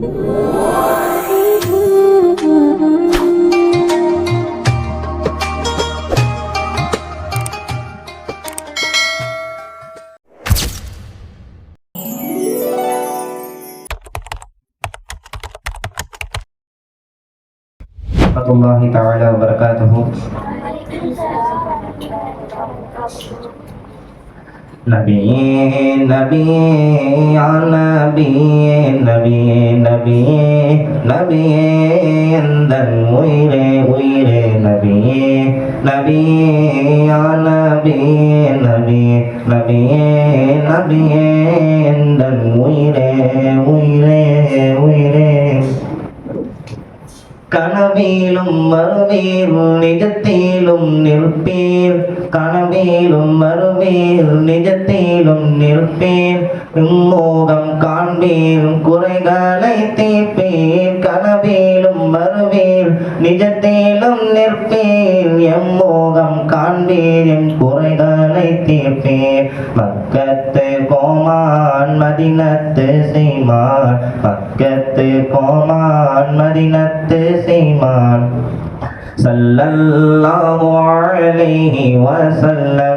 ورحمة الله تعالى وبركاته நபியே நபியே யா நபியே நபியே நபியே நபியே எந்தன் உயிரே உயிரே நபியே நபியே யா நபியே நபியே நபியே நபியே எந்தன் உயிரே உயிரே உயிரே கனவிலும் மறுவீர் நிஜத்திலும் நிற்பீர். கனவிலும் மறுவீர் நிஜத்திலும் நிற்பீர். இம்மோகம் காண்பீர் குறைகளை தீர்ப்பீர் கனவிலும் மறுவீர் நிஜத்திலும் நிற்பீர் எம்மோகம் காண்பேன். என் குறைகளை தீர்ப்பேன். மக்கத்து கோமான் மதினத்து செய்மான். மக்கத்து கோமான் மதினத்து செய்மான். சல்லல்லாஹு அலைஹி வஸல்லம்.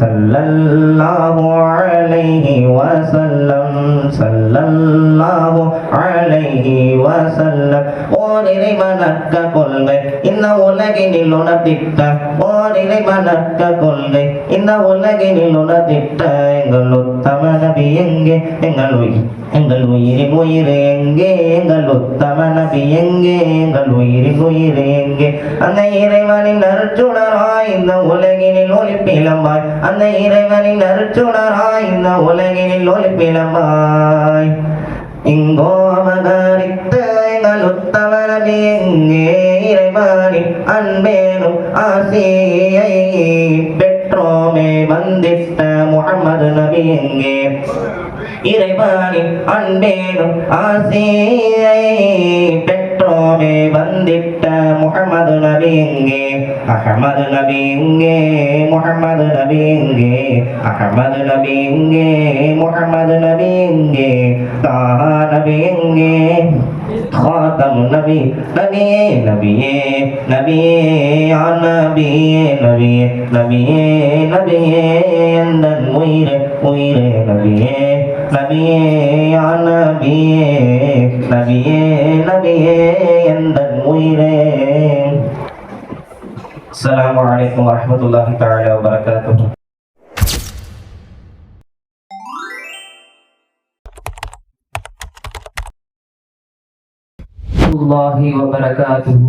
சல்லல்லாஹு அலைஹி வஸல்லம் சல்லல்லாஹு அலைஹி வஸல்லம். ஓர் இறைவனற்ற கொள்கை இந்த உலகினில் உணர்த்திட்ட ஓர் இறைவனற்ற கொள்கை இந்த உலகினில் உணர்த்திட்ட எங்கள் உத்தம நபி எங்கே எங்கள் உயிர் எங்கள் உயிரின் உயிர் எங்கே எங்கள் உத்தம நபி எங்கே எங்கள் உயிரின் உயிர் எங்கே. அந்த இறைவனின் அருச்சுடராய் இந்த உலகினில் ஒளிப்பிலம் ஒளிப்பிலமாய் அந்த இறைவனின் அருச்சுடராய் இந்த உலகினில் ஒளிப்பிலமாய் இங்கோ அமகரித்த எங்கள் உத்தம எங்கே இறைவனின் அன்பேனும் ஆசியை பெற்றோமே வந்திட்ட முகமது நபி எங்கே இறைவனின் அன்பேனும் ஆசியை பெற்றோமே வந்திட்ட முகமது நபி எங்கே আহমদ নবীঙ্গে মোহাম্মদ নবীঙ্গে আহমদ নবীঙ্গে মোহাম্মদ নবীঙ্গে তাহা নবীঙ্গে خاتم نبی نبی نبی نبی نبی نبی نبی نبی اندر ویر ویر نبی نبی نبی نبی نبی اندر ویر السلام عليكم ورحمة الله تعالى وبركاته الله وبركاته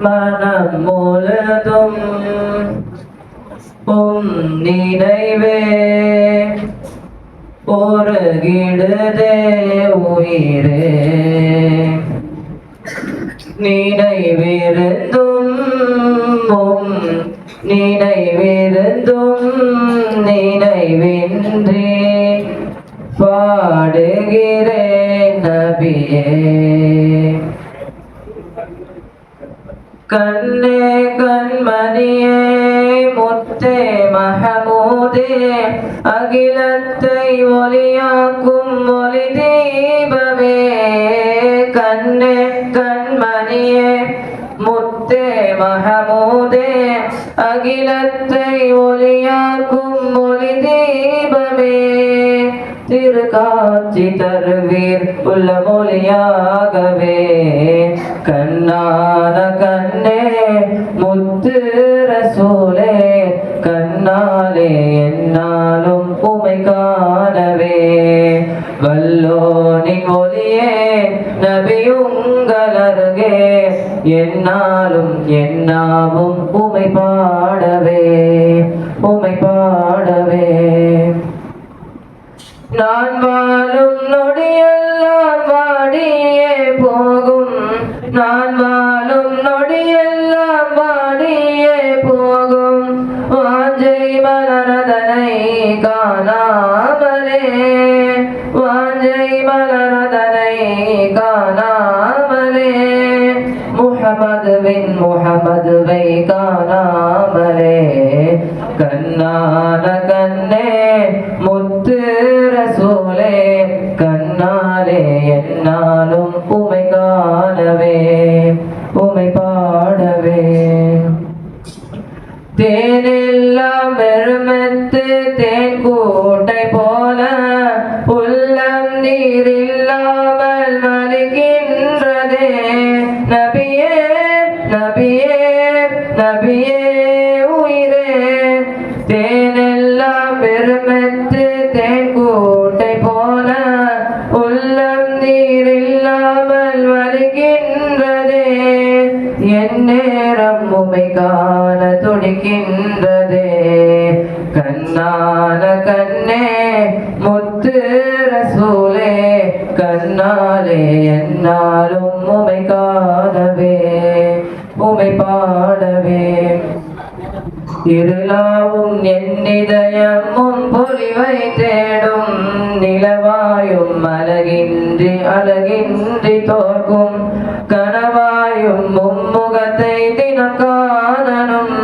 மனம் முழுதும் உம் நினைவே ஒருகிடுதே உயிரே நினைவிருந்தும் நினைவிருந்தும் நினைவின்றி. பாடுகிறேன் நபியே. கண்ணே கண்மணியே முத்தே மகமூதே அகிலத்தை ஒளியாக்கும் ஒளி தீபமே. கண்ணே கண் மஹமூதே அகிலத்தை ஒளியாக்கும் ஒளி தீபமே. திருக்காட்சி தருவீர் உள்ள மொழியாகவே. என்னாலும் என்னாவும் உமை பாடவே உமை பாடவே. நான் வாழும் உமை பாடவே. இருளாவும் என்னிதயமும் பொலிவை தேடும். நிலவாயும் அழகின்றி அழகின்றி தோற்கும். கனவாயும் மும்முகத்தை தினக்கானனும்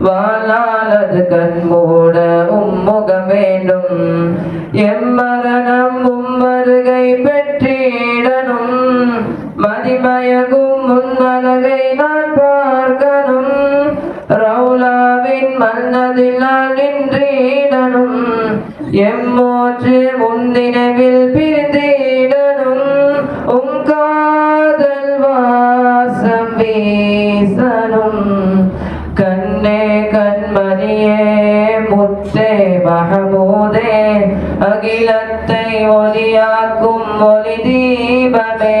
வாழாலது கண்மூட உம்முகம் வேண்டும். எம்மரணம் உம்மருகை பெற்றிடனும் மதிமயகும் முன்னழகை நான் பார்க்கணும். ரவுலாவின் மன்னதில் நின்றீடனும் எம்மோற்று முன்தினவில் பிரிந்தீடனும் உம் காதல் வாசம் வீசனும் கண்ணே கண்மணியே முத்தே மகமூதே அகிலத்தை ஒளியாக்கும் ஒளி தீபமே.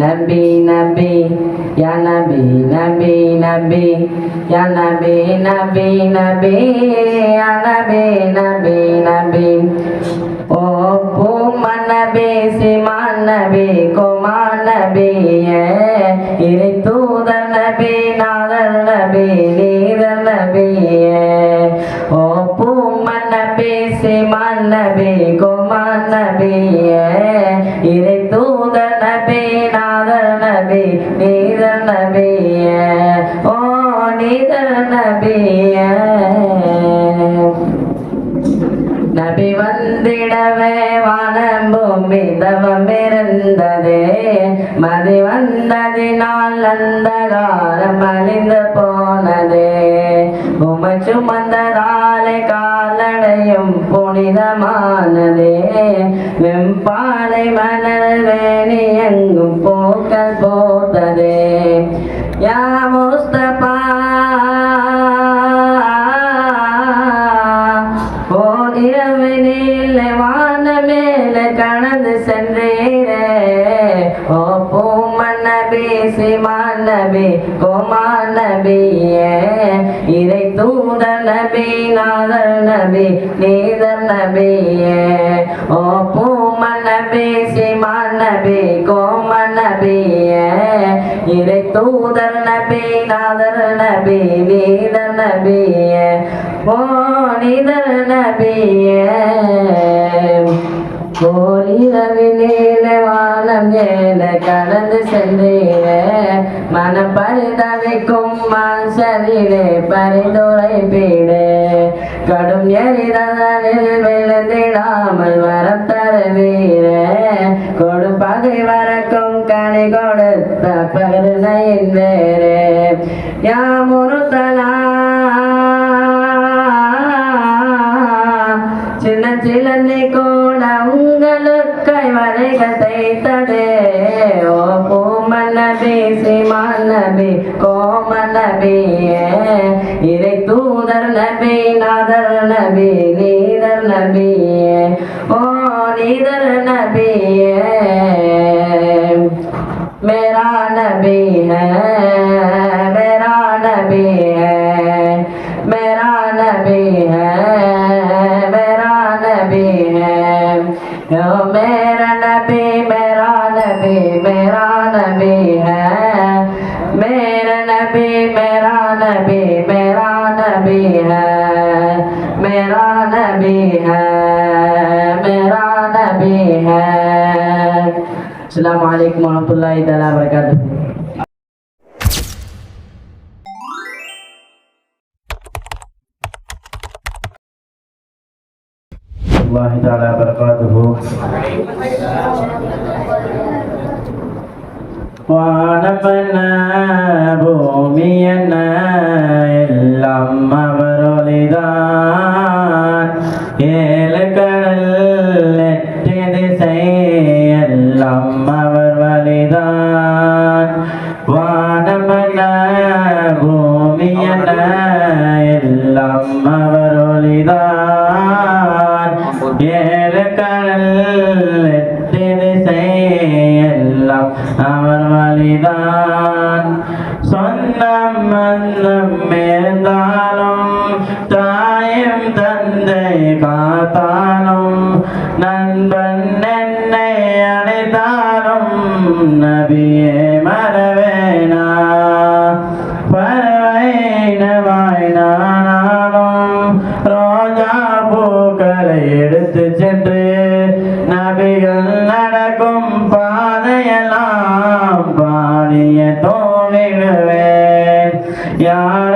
நபி நபி யா நபி நபி நபி யா நபி நபி நபி யா நபி நபி நபி ஓ பூம நபி சிமான் நபி குமார் நபி இறை தூதர் நபி நாதர் நபி நீதர் நபி ஓ பூம நபி சிமான் நபி குமார் நபி ஏ. வந்திடவே வானம்பும் பூமி இருந்ததே மதி வந்ததினால் அந்தகாரம் அழிந்து போனதே உமை சுமந்ததாலே காலடையும் புனிதமானதே வெம்பாலை மணல் வேணி எங்கும் போக்கல் போட்டதே யா நபியே இறை தூதர் நபி நாதர் நபி நீதர் நபியே. ஓ பூம நபி சிமான் நபி கோம நபியே. இறை தூதர் நபி நாதர் நபி நீதர் நபியே. ஓ நீதர் நபியே. கோரிரவிலே வானம் ஏன கடந்து சென்றீரே. மன பரிதவிக்கும் மாசரிலே பரிந்துரை பீடே கடும் எரிதலில் விழுந்திடாமல் வரம் தருவீரே கொடு பகை வரக்கும் கனி கொடுத்த கருணையின் வேறே யாமுருத்தலா சின்ன நபியே இறை தூதர் நபி நாதர் நபி நீதர் நபியே. ஓ நீதர் Assalamualaikum warahmatullahi wabarakatuh. itu ala barikatul. தானும் தாயும் தந்தை பார்த்தாலும் நண்பன் என்னை அழைத்தாலும் நபியே மறவேனா. பறவைனவாயினானாலும் ரோஜா பூக்களை எடுத்து சென்று நபிகள் நடக்கும் பாதையெல்லாம் பாடிய தோழிடுவேன் யார்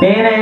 ಬೇರೆ